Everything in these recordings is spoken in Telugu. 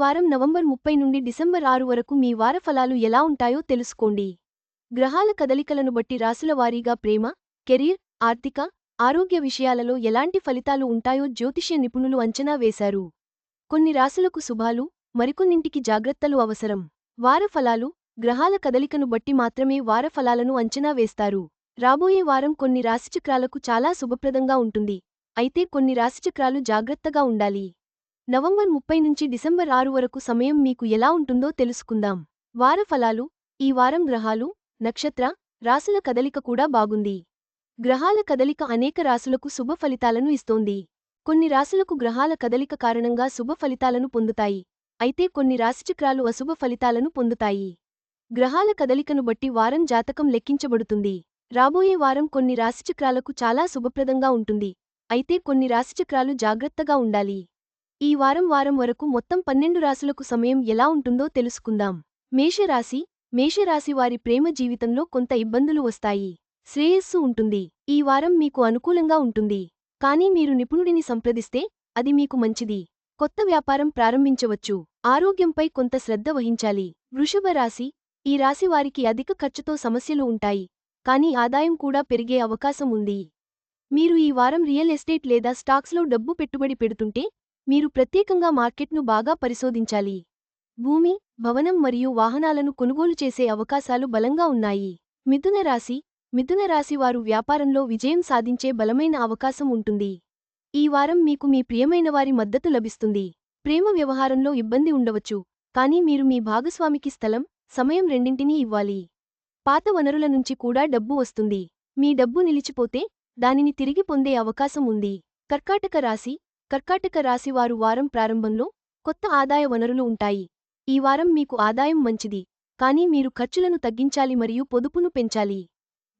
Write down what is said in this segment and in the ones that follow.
వారం నవంబర్ ముప్పై నుండి డిసెంబర్ ఆరు వరకు మీ వార ఫలాలు ఎలా ఉంటాయో తెలుసుకోండి. గ్రహాల కదలికలను బట్టి రాసుల వారీగా ప్రేమ కెరీర్ ఆర్థిక ఆరోగ్య విషయాలలో ఎలాంటి ఫలితాలు ఉంటాయో జ్యోతిష్య నిపుణులు అంచనా వేశారు. కొన్ని రాసులకు శుభాలు మరికొన్నింటికి జాగ్రత్తలు అవసరం. వార ఫలాలు గ్రహాల కదలికను బట్టి మాత్రమే వార ఫలాలను అంచనా వేస్తారు. రాబోయే వారం కొన్ని రాశిచక్రాలకు చాలా శుభప్రదంగా ఉంటుంది. అయితే కొన్ని రాశిచక్రాలు జాగ్రత్తగా ఉండాలి. నవంబర్ ముప్పై నుంచి డిసెంబర్ ఆరు వరకు సమయం మీకు ఎలా ఉంటుందో తెలుసుకుందాం. వార ఫలాలు ఈ వారం గ్రహాలు నక్షత్ర రాసుల కదలిక కూడా బాగుంది. గ్రహాల కదలిక అనేక రాసులకు శుభ ఫలితాలను ఇస్తోంది. కొన్ని రాసులకు గ్రహాల కదలిక కారణంగా శుభ ఫలితాలను పొందుతాయి. అయితే కొన్ని రాశిచక్రాలు అశుభ ఫలితాలను పొందుతాయి. గ్రహాల కదలికను బట్టి వారం జాతకం లెక్కించబడుతుంది. రాబోయే వారం కొన్ని రాశిచక్రాలకు చాలా శుభప్రదంగా ఉంటుంది. అయితే కొన్ని రాశిచక్రాలు జాగ్రత్తగా ఉండాలి. ఈ వారం వారం వరకు మొత్తం పన్నెండు రాశులకు సమయం ఎలా ఉంటుందో తెలుసుకుందాం. మేషరాశి మేషరాశి వారి ప్రేమ జీవితంలో కొంత ఇబ్బందులు వస్తాయి. శ్రేయస్సు ఉంటుంది. ఈ వారం మీకు అనుకూలంగా ఉంటుంది. కానీ మీరు నిపుణుడిని సంప్రదిస్తే అది మీకు మంచిది. కొత్త వ్యాపారం ప్రారంభించవచ్చు. ఆరోగ్యంపై కొంత శ్రద్ధ వహించాలి. వృషభ రాశి ఈ రాశి వారికి అధిక ఖర్చుతో సమస్యలు ఉంటాయి. కానీ ఆదాయం కూడా పెరిగే అవకాశం ఉంది. మీరు ఈ వారం రియల్ ఎస్టేట్ లేదా స్టాక్స్లో డబ్బు పెట్టుబడి పెడుతుంటే మీరు ప్రత్యేకంగా మార్కెట్ను బాగా పరిశోధించాలి. భూమి భవనం మరియు వాహనాలను కొనుగోలు చేసే అవకాశాలు బలంగా ఉన్నాయి. మిథున రాశి మిథున రాశి వారు వ్యాపారంలో విజయం సాధించే బలమైన అవకాశం ఉంటుంది. ఈ వారం మీకు మీ ప్రియమైనవారి మద్దతు లభిస్తుంది. ప్రేమ వ్యవహారంలో ఇబ్బంది ఉండవచ్చు కానీ మీరు మీ భాగస్వామికి స్థలం సమయం రెండింటినీ ఇవ్వాలి. పాత వనరుల నుంచి కూడా డబ్బు వస్తుంది. మీ డబ్బు నిలిచిపోతే దానిని తిరిగి పొందే అవకాశం ఉంది. కర్కాటక రాశి కర్కాటక రాశివారు వారం ప్రారంభంలో కొత్త ఆదాయ వనరులు ఉంటాయి. ఈ వారం మీకు ఆదాయం మంచిది కానీ మీరు ఖర్చులను తగ్గించాలి మరియు పొదుపును పెంచాలి.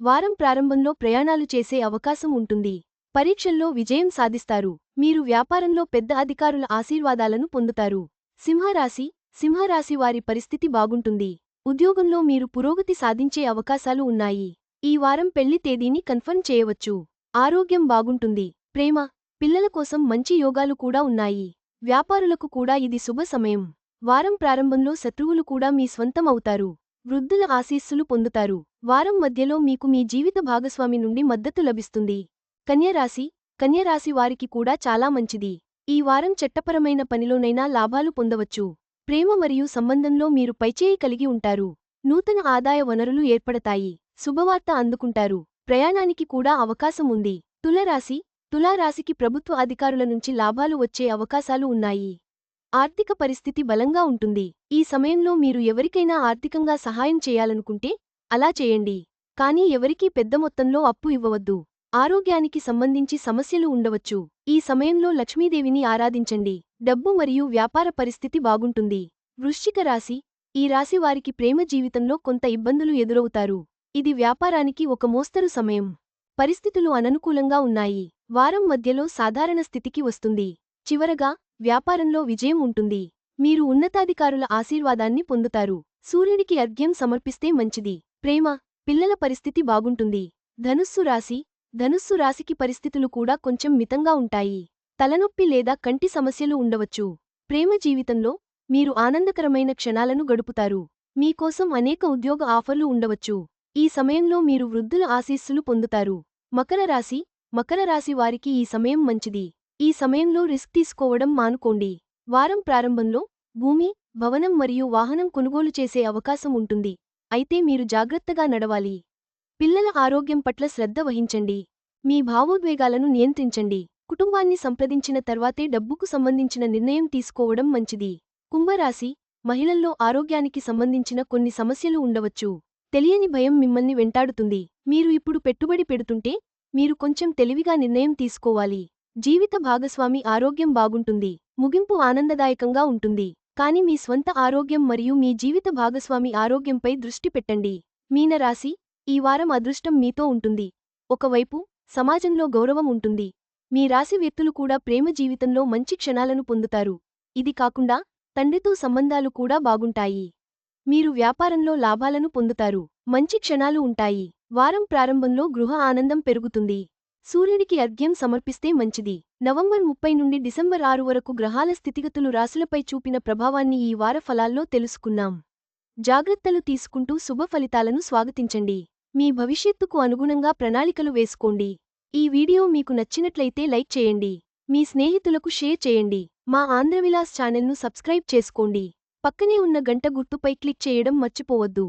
వారం ప్రారంభంలో ప్రయాణాలు చేసే అవకాశం ఉంటుంది. పరీక్షల్లో విజయం సాధిస్తారు. మీరు వ్యాపారంలో పెద్ద అధికారుల ఆశీర్వాదాలను పొందుతారు. సింహరాశి సింహరాశి వారి పరిస్థితి బాగుంటుంది. ఉద్యోగంలో మీరు పురోగతి సాధించే అవకాశాలు ఉన్నాయి. ఈ వారం పెళ్ళి తేదీని కన్ఫర్మ్ చేయవచ్చు. ఆరోగ్యం బాగుంటుంది. ప్రేమ పిల్లల కోసం మంచి యోగాలు కూడా ఉన్నాయి. వ్యాపారులకు కూడా ఇది శుభ సమయం. వారం ప్రారంభంలో శత్రువులు కూడా మీ స్వంతం అవుతారు. వృద్ధుల ఆశీస్సులు పొందుతారు. వారం మధ్యలో మీకు మీ జీవిత భాగస్వామి నుండి మద్దతు లభిస్తుంది. కన్యరాశి కన్యరాశి వారికి కూడా చాలా మంచిది. ఈ వారం చట్టపరమైన పనిలోనైనా లాభాలు పొందవచ్చు. ప్రేమ మరియు సంబంధంలో మీరు పైచేయి కలిగి ఉంటారు. నూతన ఆదాయ వనరులు ఏర్పడతాయి. శుభవార్త అందుకుంటారు. ప్రయాణానికి కూడా అవకాశం ఉంది. తులరాశి తులారాశికి ప్రభుత్వ అధికారుల నుంచి లాభాలు వచ్చే అవకాశాలు ఉన్నాయి. ఆర్థిక పరిస్థితి బలంగా ఉంటుంది. ఈ సమయంలో మీరు ఎవరికైనా ఆర్థికంగా సహాయం చేయాలనుకుంటే అలా చేయండి. కానీ ఎవరికీ పెద్ద మొత్తంలో అప్పు ఇవ్వవద్దు. ఆరోగ్యానికి సంబంధించి సమస్యలు ఉండవచ్చు. ఈ సమయంలో లక్ష్మీదేవిని ఆరాధించండి. డబ్బు మరియు వ్యాపార పరిస్థితి బాగుంటుంది. వృశ్చిక రాశి ఈ రాశి వారికి ప్రేమ జీవితంలో కొంత ఇబ్బందులు ఎదురవుతారు. ఇది వ్యాపారానికి ఒక మోస్తరు సమయం. పరిస్థితులు అననుకూలంగా ఉన్నాయి. వారం మధ్యలో సాధారణ స్థితికి వస్తుంది. చివరగా వ్యాపారంలో విజయం ఉంటుంది. మీరు ఉన్నతాధికారుల ఆశీర్వాదాన్ని పొందుతారు. సూర్యుడికి అర్ఘ్యం సమర్పిస్తే మంచిది. ప్రేమ పిల్లల పరిస్థితి బాగుంటుంది. ధనుస్సు రాశి ధనుస్సు రాశికి పరిస్థితులు కూడా కొంచెం మితంగా ఉంటాయి. తలనొప్పి లేదా కంటి సమస్యలు ఉండవచ్చు. ప్రేమ జీవితంలో మీరు ఆనందకరమైన క్షణాలను గడుపుతారు. మీకోసం అనేక ఉద్యోగ ఆఫర్లు ఉండవచ్చు. ఈ సమయంలో మీరు వృద్ధుల ఆశీస్సులు పొందుతారు. మకర రాశి మకర రాశి వారికి ఈ సమయం మంచిది. ఈ సమయంలో రిస్క్ తీసుకోవడం మానుకోండి. వారం ప్రారంభంలో భూమి భవనం మరియు వాహనం కొనుగోలు చేసే అవకాశం ఉంటుంది. అయితే మీరు జాగ్రత్తగా నడవాలి. పిల్లల ఆరోగ్యం పట్ల శ్రద్ధ వహించండి. మీ భావోద్వేగాలను నియంత్రించండి. కుటుంబాన్ని సంప్రదించిన తర్వాతే డబ్బుకు సంబంధించిన నిర్ణయం తీసుకోవడం మంచిది. కుంభరాశి మహిళల్లో ఆరోగ్యానికి సంబంధించిన కొన్ని సమస్యలు ఉండవచ్చు. తెలియని భయం మిమ్మల్ని వెంటాడుతుంది. మీరు ఇప్పుడు పెట్టుబడి పెడుతుంటే మీరు కొంచెం తెలివిగా నిర్ణయం తీసుకోవాలి. జీవిత భాగస్వామి ఆరోగ్యం బాగుంటుంది. ముగింపు ఆనందదాయకంగా ఉంటుంది. కాని మీ స్వంత ఆరోగ్యం మరియు మీ జీవిత భాగస్వామి ఆరోగ్యంపై దృష్టి పెట్టండి. మీనరాశి ఈ వారం అదృష్టం మీతో ఉంటుంది. ఒకవైపు సమాజంలో గౌరవం ఉంటుంది. మీ రాశి వ్యక్తులు కూడా ప్రేమ జీవితంలో మంచి క్షణాలను పొందుతారు. ఇది కాకుండా తండ్రితో సంబంధాలు కూడా బాగుంటాయి. మీరు వ్యాపారంలో లాభాలను పొందుతారు. మంచి క్షణాలు ఉంటాయి. వారం ప్రారంభంలో గృహ ఆనందం పెరుగుతుంది. సూర్యుడికి అర్ఘ్యం సమర్పిస్తే మంచిది. నవంబర్ ముప్పై నుండి డిసెంబర్ ఆరు వరకు గ్రహాల స్థితిగతులు రాశులపై చూపిన ప్రభావాన్ని ఈ వార ఫలాల్లో తెలుసుకున్నాం జాగ్రత్తలు తీసుకుంటూ శుభ ఫలితాలను స్వాగతించండి. మీ భవిష్యత్తుకు అనుగుణంగా ప్రణాళికలు వేసుకోండి. ఈ వీడియో మీకు నచ్చినట్లయితే లైక్ చేయండి. మీ స్నేహితులకు షేర్ చేయండి. మా ఆంధ్రవిలాస్ ఛానల్ను సబ్స్క్రైబ్ చేసుకోండి. పక్కనే ఉన్న గంట గుర్తుపై క్లిక్ చేయడం మర్చిపోవద్దు.